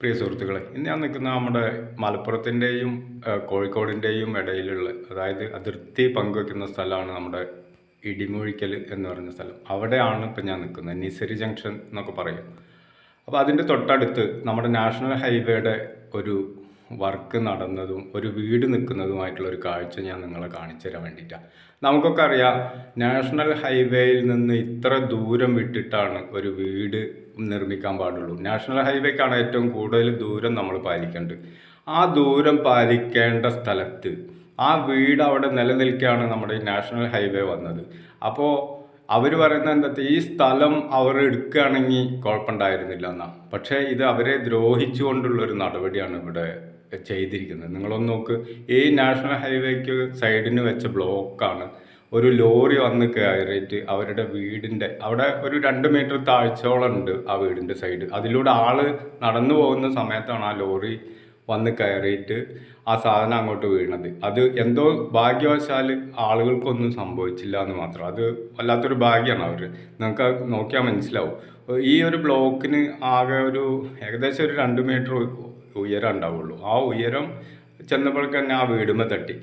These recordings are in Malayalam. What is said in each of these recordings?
പ്രിയ സുഹൃത്തുക്കളെ ഇന്ന് ഞാൻ നിൽക്കുന്ന നമ്മുടെ മലപ്പുറത്തിന്റെയും കോഴിക്കോടിന്റെയും ഇടയിലുള്ള അതായത് അതിർത്തി പങ്കുവയ്ക്കുന്ന സ്ഥലമാണ് നമ്മുടെ ഇടിമുഴിക്കൽ എന്ന് പറയുന്ന സ്ഥലം. അവിടെയാണ് ഇപ്പം ഞാൻ നിൽക്കുന്നത് നിസരി ജംഗ്ഷൻ എന്നൊക്കെ പറയും. അപ്പോൾ അതിന്റെ തൊട്ടടുത്ത് നമ്മുടെ നാഷണൽ ഹൈവേയുടെ ഒരു വർക്ക് നടന്നതും ഒരു വീട് നിൽക്കുന്നതുമായിട്ടുള്ള ഒരു കാഴ്ച ഞാൻ നിങ്ങളെ കാണിച്ചു തരാൻ വേണ്ടിയിട്ടാണ് നമുക്കൊക്കെ അറിയാം നാഷണൽ ഹൈവേയിൽ നിന്ന് ഇത്ര ദൂരം വിട്ടിട്ടാണ് ഒരു വീട് നിർമ്മിക്കാൻ പാടുള്ളൂ. നാഷണൽ ഹൈവേക്കാണ് ഏറ്റവും കൂടുതൽ ദൂരം നമ്മൾ പാലിക്കേണ്ടത്. ആ ദൂരം പാലിക്കേണ്ട സ്ഥലത്ത് ആ വീട് അവിടെ നിലനിൽക്കുകയാണ് നമ്മുടെ ഈ നാഷണൽ ഹൈവേ വന്നത്. അപ്പോൾ അവർ പറയുന്നത് എന്താ ഈ സ്ഥലം അവർ എടുക്കുകയാണെങ്കിൽ കുഴപ്പമുണ്ടായിരുന്നില്ല എന്നാ. പക്ഷേ ഇത് അവരെ ദ്രോഹിച്ചുകൊണ്ടുള്ള ഒരു നടപടിയാണ് ഇവിടെ ചെയ്തിരിക്കുന്നത്. നിങ്ങളൊന്ന് നോക്ക്. ഈ നാഷണൽ ഹൈവേക്ക് സൈഡിന് വെച്ച ബ്ലോക്കാണ്. ഒരു ലോറി വന്ന് കയറിയിട്ട് അവരുടെ വീടിന്റെ അവിടെ ഒരു രണ്ട് മീറ്റർ താഴ്ചയോളം ഉണ്ട് ആ വീടിന്റെ സൈഡ്. അതിലൂടെ ആൾ നടന്നു പോകുന്ന സമയത്താണ് ആ ലോറി വന്ന് കയറിയിട്ട് ആ സാധനം അങ്ങോട്ട് വീണത്. അത് എന്തോ ഭാഗ്യവശാൽ ആളുകൾക്കൊന്നും സംഭവിച്ചില്ല എന്ന് മാത്രം. അത് വല്ലാത്തൊരു ഭാഗ്യമാണ് അവർ നിങ്ങൾക്ക് നോക്കിയാൽ മനസ്സിലാവും. ഈ ഒരു ബ്ലോക്കിന് ആകെ ഒരു ഏകദേശം ഒരു രണ്ട് മീറ്റർ ഉയരം ഉണ്ടാവുള്ളൂ ആ ഉയരം ചെന്നപ്പോഴേക്ക് തന്നെ ആ വീടുമേ തട്ടി.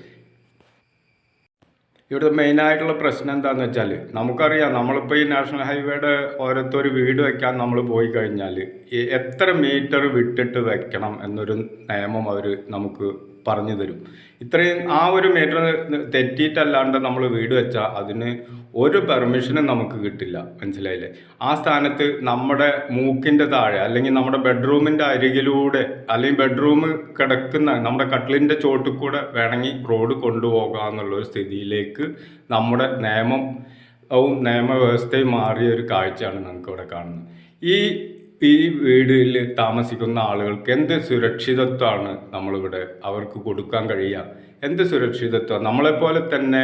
ഇവിടുത്തെ മെയിനായിട്ടുള്ള പ്രശ്നം എന്താണെന്ന് വെച്ചാൽ നമുക്കറിയാം നമ്മളിപ്പോൾ ഈ നാഷണൽ ഹൈവേയുടെ ഓരോരുത്തൊരു വീട് വയ്ക്കാൻ നമ്മൾ പോയി കഴിഞ്ഞാൽ എത്ര മീറ്റർ വിട്ടിട്ട് വെക്കണം എന്നൊരു നിയമം അവർ നമുക്ക് പറഞ്ഞു തരും. ഇത്രയും ആ ഒരു മീറ്റർ തെറ്റിയിട്ടല്ലാണ്ട് നമ്മൾ വീട് വെച്ചാൽ അതിന് ഒരു പെർമിഷനും നമുക്ക് കിട്ടില്ല. മനസ്സിലായില്ലേ? ആ സ്ഥാനത്ത് നമ്മുടെ മൂക്കിന്റെ താഴെ അല്ലെങ്കിൽ നമ്മുടെ ബെഡ്റൂമിന്റെ അരികിലൂടെ അല്ലെങ്കിൽ ബെഡ്റൂം കിടക്കുന്ന നമ്മുടെ കട്ടിലിന്റെ ചോട്ടിൽ കൂടെ വേണമെങ്കിൽ റോഡ് കൊണ്ടുപോകാം എന്നുള്ളൊരു സ്ഥിതിയിലേക്ക് നമ്മുടെ നിയമം നിയമവ്യവസ്ഥയും മാറിയ ഒരു കാഴ്ചയാണ് നമുക്കിവിടെ കാണുന്നത്. ഈ ഈ വീടിൽ താമസിക്കുന്ന ആളുകൾക്ക് എന്ത് സുരക്ഷിതത്വമാണ് നമ്മളിവിടെ അവർക്ക് കൊടുക്കാൻ കഴിയുക? എന്ത് സുരക്ഷിതത്വം? നമ്മളെപ്പോലെ തന്നെ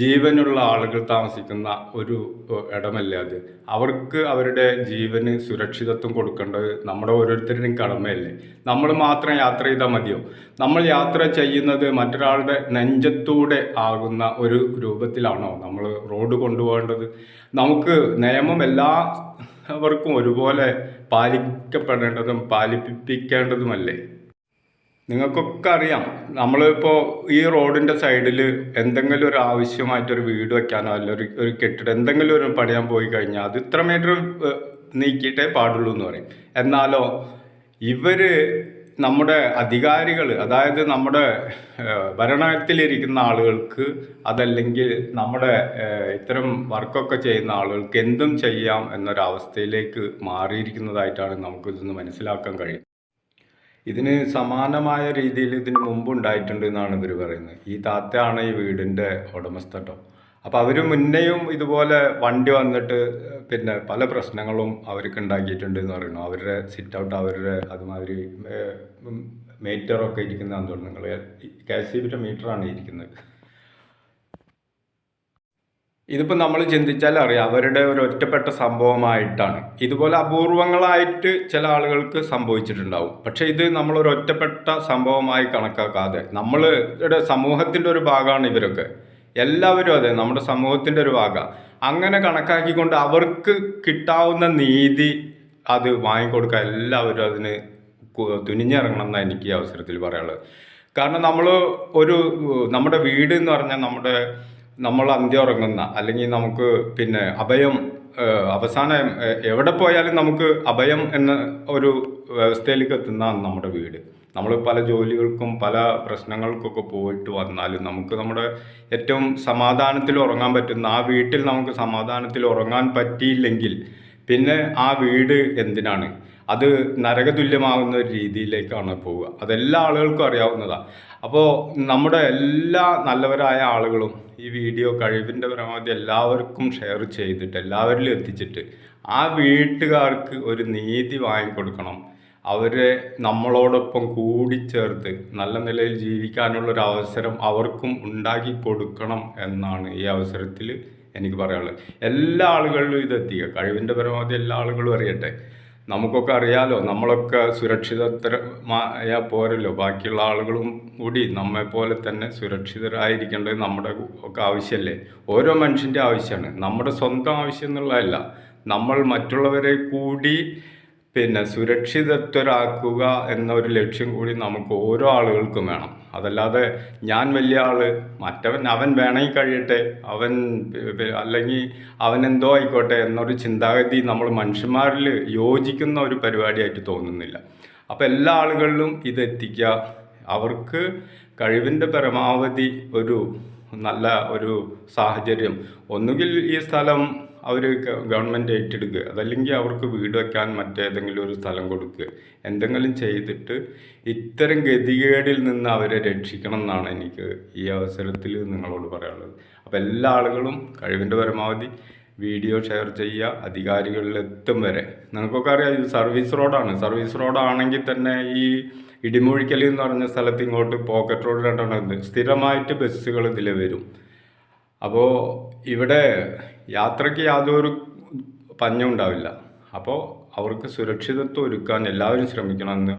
ജീവനുള്ള ആളുകൾ താമസിക്കുന്ന ഒരു ഇടമല്ലേ അത്? അവർക്ക് അവരുടെ ജീവന് സുരക്ഷിതത്വം കൊടുക്കേണ്ടത് നമ്മുടെ ഓരോരുത്തരുടെയും കടമയല്ലേ? നമ്മൾ മാത്രം യാത്ര ചെയ്താൽ മതിയോ? നമ്മൾ യാത്ര ചെയ്യുന്നത് മറ്റൊരാളുടെ നെഞ്ചത്തൂടെ ആകുന്ന ഒരു രൂപത്തിലാണോ നമ്മൾ റോഡ് കൊണ്ടുപോകേണ്ടത്? നമുക്ക് നിയമം എല്ലാ അവർക്കും ഒരുപോലെ പാലിക്കപ്പെടേണ്ടതും പാലിപ്പിക്കേണ്ടതുമല്ലേ നിങ്ങൾക്കൊക്കെ അറിയാം നമ്മളിപ്പോൾ ഈ റോഡിന്റെ സൈഡിൽ എന്തെങ്കിലും ഒരു ആവശ്യമായിട്ടൊരു വീട് വയ്ക്കാനോ അല്ല ഒരു ഒരു കെട്ടിടം എന്തെങ്കിലും ഒരു പണിയാൻ പോയി കഴിഞ്ഞാൽ അത് ഇത്ര മീറ്റർ നീക്കിയിട്ടേ പാടുള്ളൂ എന്ന് പറയും. എന്നാലോ ഇവർ നമ്മുടെ അധികാരികൾ അതായത് നമ്മുടെ ഭരണത്തിലിരിക്കുന്ന ആളുകൾക്ക് അതല്ലെങ്കിൽ നമ്മുടെ ഇത്തരം വർക്കൊക്കെ ചെയ്യുന്ന ആളുകൾക്ക് എന്തും ചെയ്യാം എന്നൊരവസ്ഥയിലേക്ക് മാറിയിരിക്കുന്നതായിട്ടാണ് നമുക്ക് ഇതൊന്ന് മനസ്സിലാക്കാൻ കഴിയും ഇതിന് സമാനമായ രീതിയിൽ ഇതിന് മുമ്പ് ഉണ്ടായിട്ടുണ്ട് എന്നാണ് ഇവർ പറയുന്നത്. ഈ താത്തയാണ് ഈ വീടിന്റെ ഉടമസ്ഥട്ടോ അപ്പോൾ അവർ മുന്നേയും ഇതുപോലെ വണ്ടി വന്നിട്ട് പിന്നെ പല പ്രശ്നങ്ങളും അവർക്ക് ഉണ്ടാക്കിയിട്ടുണ്ട് എന്ന് പറയുന്നു. അവരുടെ സിറ്റ് ഔട്ട് അവരുടെ അതുമാതിരി മീറ്ററൊക്കെ ഇരിക്കുന്നതാണെന്ന് തോന്നുന്നു നിങ്ങൾ കെ സി ബിയുടെ മീറ്ററാണ് ഇരിക്കുന്നത്. ഇതിപ്പോൾ നമ്മൾ ചിന്തിച്ചാൽ അറിയാം അവരുടെ ഒരു ഒറ്റപ്പെട്ട സംഭവമായിട്ടാണ്. ഇതുപോലെ അപൂർവങ്ങളായിട്ട് ചില ആളുകൾക്ക് സംഭവിച്ചിട്ടുണ്ടാവും. പക്ഷേ ഇത് നമ്മളൊരു ഒറ്റപ്പെട്ട സംഭവമായി കണക്കാക്കാതെ നമ്മളുടെ സമൂഹത്തിന്റെ ഒരു ഭാഗമാണ് ഇവരൊക്കെ. എല്ലാവരും അതെ നമ്മുടെ സമൂഹത്തിന്റെ ഒരു ഭാഗമാണ് അങ്ങനെ കണക്കാക്കിക്കൊണ്ട് അവർക്ക് കിട്ടാവുന്ന നീതി അത് വാങ്ങിക്കൊടുക്കുക എല്ലാവരും അതിന് തുനിഞ്ഞിറങ്ങണം എന്നാണ് എനിക്ക് ഈ അവസരത്തിൽ പറയാനുള്ളത്. കാരണം നമ്മൾ ഒരു നമ്മുടെ വീട് എന്ന് പറഞ്ഞാൽ നമ്മുടെ നമ്മൾ അന്ത്യം ഉറങ്ങുന്ന അല്ലെങ്കിൽ നമുക്ക് പിന്നെ അഭയം അവസാനം എവിടെ പോയാലും നമുക്ക് അഭയം എന്ന ഒരു വ്യവസ്ഥയിലേക്ക് എത്തുന്നതാണ് നമ്മുടെ വീട്. നമ്മൾ പല ജോലികൾക്കും പല പ്രശ്നങ്ങൾക്കൊക്കെ പോയിട്ട് വന്നാലും നമുക്ക് നമ്മുടെ ഏറ്റവും സമാധാനത്തിൽ ഉറങ്ങാൻ പറ്റുന്ന ആ വീട്ടിൽ നമുക്ക് സമാധാനത്തിൽ ഉറങ്ങാൻ പറ്റിയില്ലെങ്കിൽ പിന്നെ ആ വീട് എന്തിനാണ്? അത് നരകതുല്യമാകുന്ന ഒരു രീതിയിലേക്കാണ് പോവുക. അതെല്ലാ ആളുകൾക്കും അറിയാവുന്നതാണ് അപ്പോൾ നമ്മുടെ എല്ലാ നല്ലവരായ ആളുകളും ഈ വീഡിയോ കഴിവിന്റെ പരമാവധി എല്ലാവർക്കും ഷെയർ ചെയ്തിട്ട് എല്ലാവരിലും എത്തിച്ചിട്ട് ആ വീട്ടുകാർക്ക് ഒരു നീതി വാങ്ങിക്കൊടുക്കണം. അവരെ നമ്മളോടൊപ്പം കൂടിച്ചേർത്ത് നല്ല നിലയിൽ ജീവിക്കാനുള്ള ഒരു അവസരം അവർക്കും ഉണ്ടാക്കി കൊടുക്കണം എന്നാണ് ഈ അവസരത്തിൽ എനിക്ക് പറയാനുള്ളത്. എല്ലാ ആളുകളിലും ഇതെത്തിക്കുക കഴിവിന്റെ പരമാവധി എല്ലാ ആളുകളും അറിയട്ടെ. നമുക്കൊക്കെ അറിയാലോ നമ്മളൊക്കെ സുരക്ഷിതമായ പോരല്ലോ. ബാക്കിയുള്ള ആളുകളും കൂടി നമ്മെപ്പോലെ പോലെ തന്നെ സുരക്ഷിതരായിരിക്കേണ്ടത് നമ്മുടെ ഒക്കെ ആവശ്യമല്ലേ ഓരോ മനുഷ്യന്റെ ആവശ്യമാണ്. നമ്മുടെ സ്വന്തം ആവശ്യം എന്നുള്ളതല്ല. നമ്മൾ മറ്റുള്ളവരെ കൂടി പിന്നെ സുരക്ഷിതത്വരാക്കുക എന്നൊരു ലക്ഷ്യം കൂടി നമുക്ക് ഓരോ ആളുകൾക്കും വേണം. അതല്ലാതെ ഞാൻ വലിയ ആൾ മറ്റവൻ അവൻ വേണമെങ്കിൽ കഴിയട്ടെ അവൻ അല്ലെങ്കിൽ അവൻ എന്തോ ആയിക്കോട്ടെ എന്നൊരു ചിന്താഗതി നമ്മൾ മനുഷ്യന്മാരിൽ യോജിക്കുന്ന ഒരു പരിപാടിയായിട്ട് തോന്നുന്നില്ല. അപ്പോൾ എല്ലാ ആളുകളിലും ഇത് എത്തിക്കുക. അവർക്ക് കഴിവിന്റെ പരമാവധി ഒരു നല്ല ഒരു സാഹചര്യം. ഒന്നുകിൽ ഈ സ്ഥലം അവർ ഗവൺമെന്റ് ഏറ്റെടുക്കുക. അതല്ലെങ്കിൽ അവർക്ക് വീട് വയ്ക്കാൻ മറ്റേതെങ്കിലും ഒരു സ്ഥലം കൊടുക്കുക. എന്തെങ്കിലും ചെയ്തിട്ട് ഇത്തരം ഗതികേടിൽ നിന്ന് അവരെ രക്ഷിക്കണം എന്നാണ് എനിക്ക് ഈ അവസരത്തിൽ നിങ്ങളോട് പറയാനുള്ളത്. അപ്പോൾ എല്ലാ ആളുകളും കഴിവിന്റെ പരമാവധി വീഡിയോ ഷെയർ ചെയ്യുക. അധികാരികളിൽ എത്തും വരെ. നിങ്ങൾക്കൊക്കെ അറിയാം ഇത് സർവീസ് റോഡാണ്. സർവീസ് റോഡാണെങ്കിൽ തന്നെ ഈ ഇടിമുഴിക്കൽ എന്ന് പറഞ്ഞ സ്ഥലത്ത് ഇങ്ങോട്ട് പോക്കറ്റ് റോഡ് രണ്ടെണ്ണം സ്ഥിരമായിട്ട് ബസ്സുകൾ ഇതിൽ വരും. അപ്പോൾ ഇവിടെ യാത്രയ്ക്ക് യാതൊരു പഞ്ഞും ഉണ്ടാവില്ല. അപ്പോൾ അവർക്ക് സുരക്ഷിതത്വം ഒരുക്കാൻ എല്ലാവരും ശ്രമിക്കണമെന്ന്